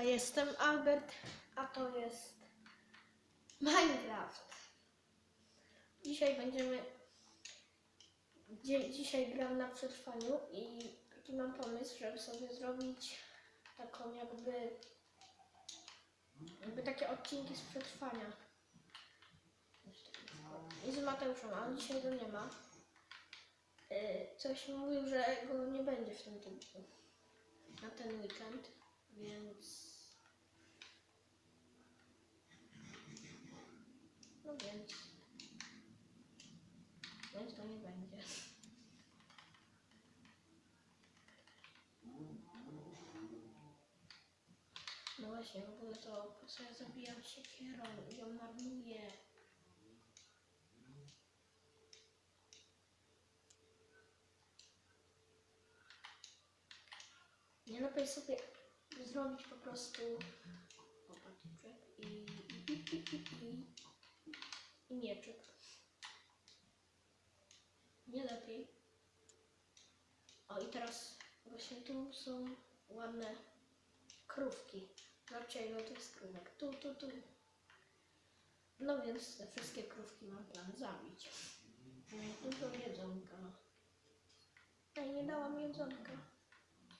A jestem Albert, a to jest Minecraft. Dzisiaj będziemy. Dzie- Dzisiaj gram na przetrwaniu i taki mam pomysł, żeby sobie zrobić taką jakby. Jakby takie odcinki z przetrwania. I z Mateuszem, ale dzisiaj go nie ma. Yy, Coś mówił, że go nie będzie w tym tygodniu. Na ten weekend, więc. No więc. Więc to nie będzie. No właśnie, w ogóle to po co ja zabijam siekierą i ją marnuję. Nie lepiej sobie zrobić po prostu i, i, i, i, i, i mieczyk. Nie lepiej. O i teraz właśnie tu są ładne krówki. Zobaczcie ile tych krówek. Tu, tu, tu. No więc te wszystkie krówki mam plan zabić. Dużo jedzonka. Ej, nie dałam jedzonka.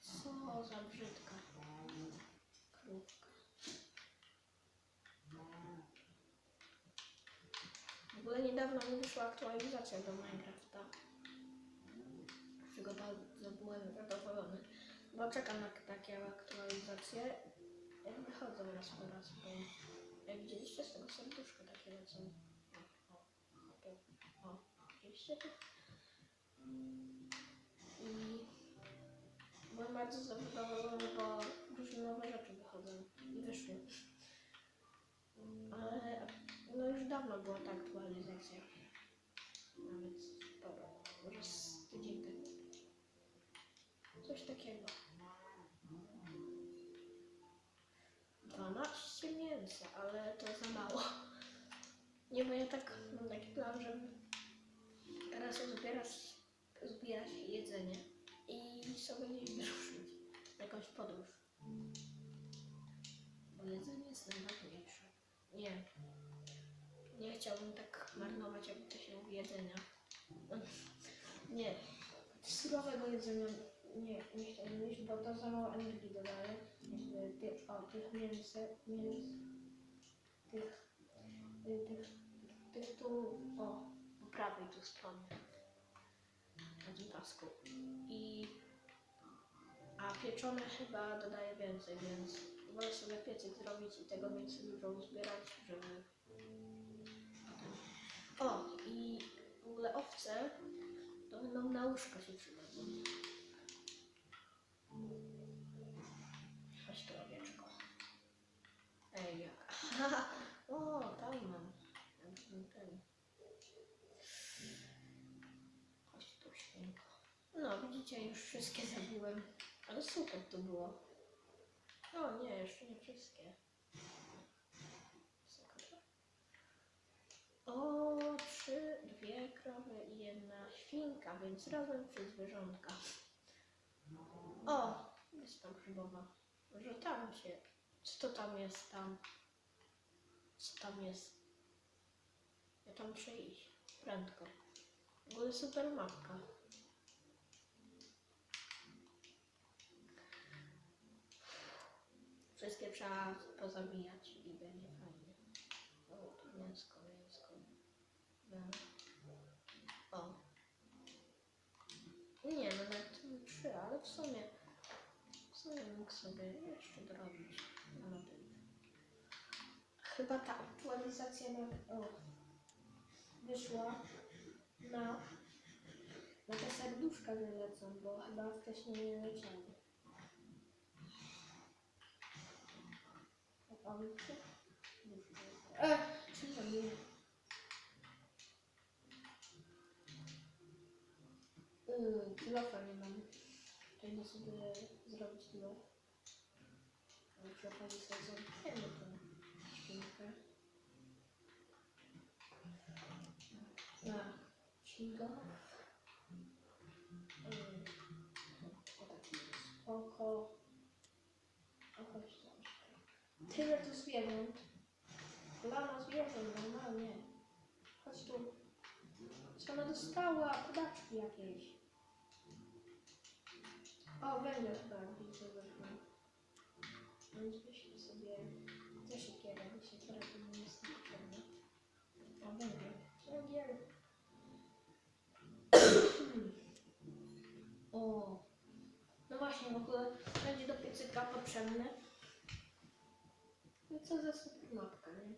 Co za brzydka krówka. W ogóle niedawno mi wyszła aktualizacja do Minecrafta. Z czego bardzo byłem zadowolony. Bo czekam na takie aktualizacje. Wychodzą raz po raz, bo jak widzieliście z tego serduszka takie lecą. O. Widzieliście to? I byłem bardzo zadowolony, bo różne nowe rzeczy wychodzą i wyszły. No już dawno była ta aktualizacja. Nawet sporo. Może z tydzień temu. Coś takiego. 12 mięsa, ale to za mało. Nie, bo ja tak mam taki plan, żeby teraz zbierać, zbierać jedzenie i sobie gdzieś wyruszyć na jakąś podróż. Bo jedzenie jest najważniejsze. Nie. Chciałbym tak marnować, jakby to się mówi, jedzenia. Nie. Surowego jedzenia nie, nie chciałbym jeść, bo to za mało energii dodaje. Tych, o, tych mięsy, mięs, tych, y, tych, tych tu, o, po prawej tu stronie. Na tym pasku. I, a pieczone chyba dodaje więcej, więc wolę sobie piecyk zrobić i tego mięsa dużo uzbierać, żeby owce to będą na łóżko się przydadzą. Chodź tu owieczko. Ej, jak. o, tam mam. Ten, ten. Chodź tu, świnko. No, widzicie, już wszystkie zabiłem. Ale super to było. O, nie, jeszcze nie wszystkie. O, trzy, dwie krowy i jedna świnka, więc razem trzy zwierzątka. O, jest tam grzybowa. Może tam się. Co to tam jest tam? Co tam jest? Ja tam muszę iść. Prędko. W ogóle super mapka. Wszystkie trzeba pozabijać i będzie fajnie. O, tu mięsko. O. Nie, no nawet trzy, ale w sumie w sumie mógł sobie jeszcze dorobić tym. Chyba ta aktualizacja na, o, wyszła na, na te serduszka, że lecą, bo chyba wcześniej nie leciały. O, widzicie? Już nie. E, co zrobiłem? Yy, kilofa nie mam. To sobie zrobić kilof. Przy okazji sobie zabijemy tę świnkę. Na kilof. Yy, o taki spoko. O, chodź tam. Tyle tu zwierząt. Lana zwierząt, normalnie. Chodź tu. Co ona dostała? Podaczki jakieś. O, węgiel chyba widzę wezmę. Więc weźmy sobie za siekierę, bo siekiera to nie jest potrzebna. O, węgiel. Węgiel. o. No właśnie, w ogóle będzie do piecyka potrzebny. No co za super mapka, nie?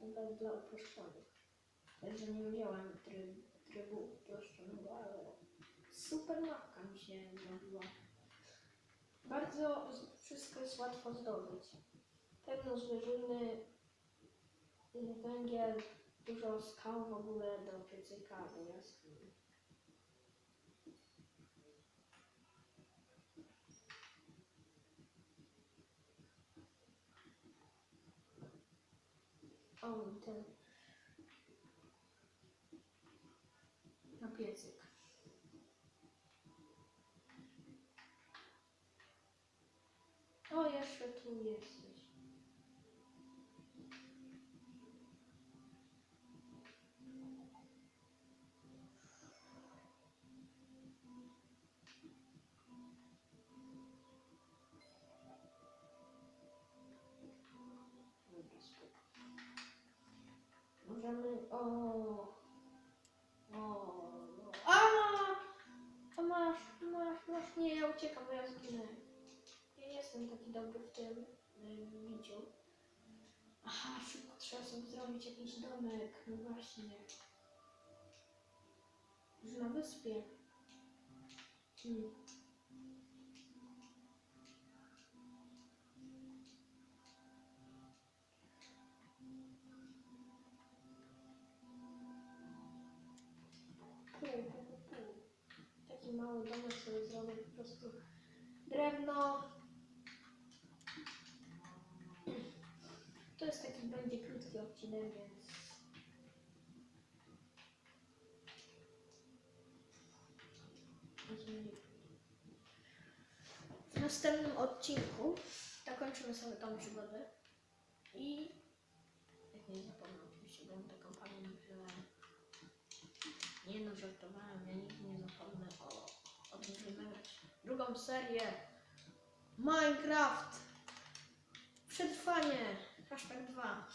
Chyba dla uproszczonych. Także nie wziąłem tryb, trybu uproszczonego, ale super mapka mi się zrobiła. Bardzo wszystko jest łatwo zdobyć. Pełno zwierzyny, węgiel, dużo skał w ogóle do piecyka, do jaskini. O, ten. Na piecyk. O, jeszcze tu jesteś. Możemy. O. O. no. A! A masz, masz, masz. Nie, ja uciekam, bo ja zginę. Jestem taki dobry w tym y. Aha, szybko trzeba sobie zrobić jakiś domek. No właśnie. Już na wyspie. Hmm. Będzie krótki odcinek, więc w następnym odcinku zakończymy sobie tą przygodę i jak nie zapomnę oczywiście, bo taką pamięć wziąłem. Nie no, żartowałem, ja nigdy nie zapomnę o, o tym, żeby nagrać drugą serię Minecraft Przetrwanie Hashtag 2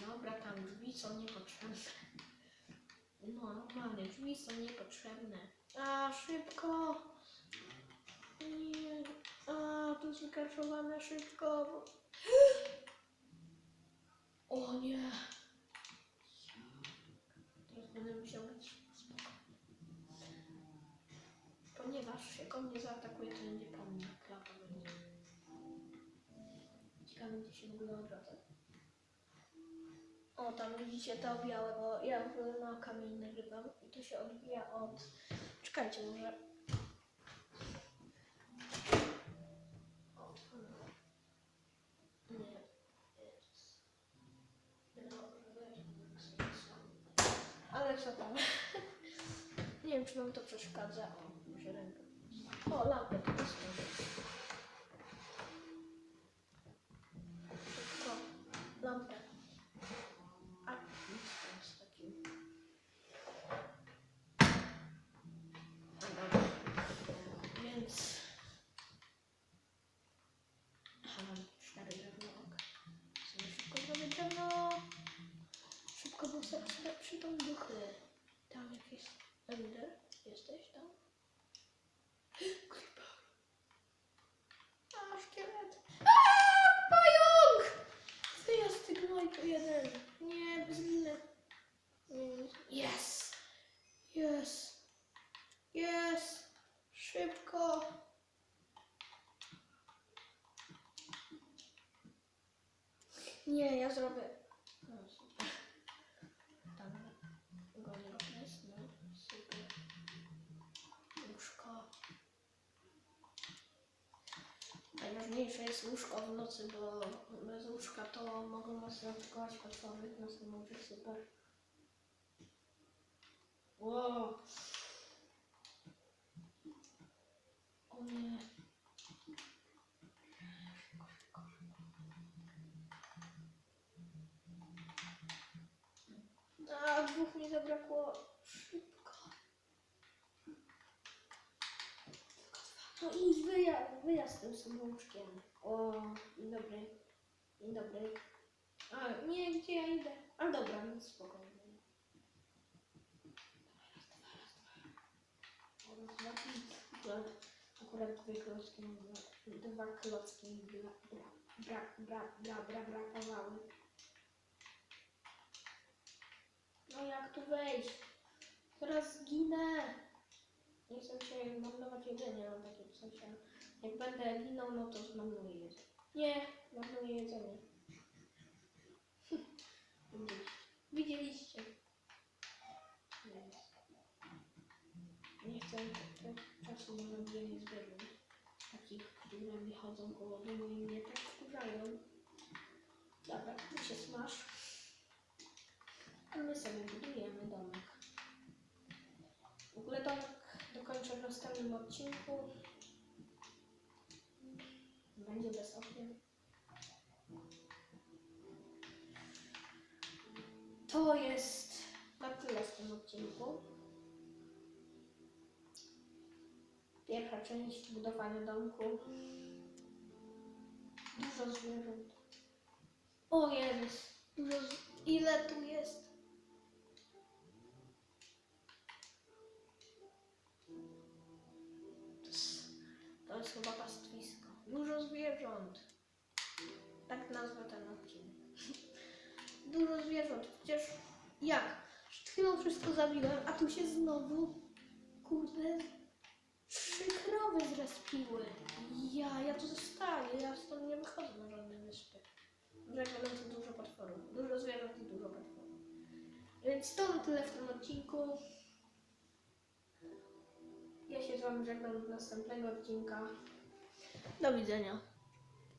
Dobra, tam drzwi są niepotrzebne. No, normalnie, drzwi są niepotrzebne. A, szybko! Nie, a, tu zgarzowane szybko. O nie! Teraz będę musiał być spoko. Ponieważ jak on mnie zaatakuje, to będzie Ciekawe, gdzie się w ogóle odwraca. O, tam widzicie to białe, bo ja w ogóle na kamień nagrywam i to się odbija od... Czekajcie, może... Jest. Ale co tam? Nie wiem, czy wam to przeszkadza. O, może rękę. O, lampę tu postawię. Przyjdą duchy. Tam jakieś Ender, jesteś tam? najważniejsze jest łóżko w nocy, bo bez łóżka to mogą nas zaatakować potwory, nas nie może super. Wow. O nie. A, dwóch mi zabrakło. No i wyjazd, wyjazd tym samouczkiem. O, dzień dobry. Dzień dobry. A, nie, gdzie ja idę? A dobra, no spokojnie. Akurat, dwie klocki, dwa klocki bra, bra, bra, bra, bra, brakowały. No jak tu wejść? Teraz zginę. Nie chcę się marnować jedzenia, no takie sensie. Jak będę ginął, no to zmarnuję jedzenie. Nie, marnuję jedzenie. Widzieliście. Nie chcę czasu na robienie zwierząt. Takich, które mi chodzą koło domu i mnie tak wkurzają. Dobra, tu się smaż. A my sobie budujemy domek. W ogóle domek dokończę następnym odcinku. Będzie bez okien. To jest na tyle w tym odcinku. Pierwsza część budowania domku. Dużo zwierząt. O Jezus, dużo z... ile tu jest? Dużo zwierząt. Przecież jak? Przed chwilą wszystko zabiłem, a tu się znowu, kurde, trzy krowy zrespiły. Ja, ja tu zostaję, ja stąd nie wychodzę na żadne wyspy. Żegnam tu dużo potworów. Dużo zwierząt i dużo potworów. Więc to na tyle w tym odcinku. Ja się z Wami żegnam do następnego odcinka. Do widzenia.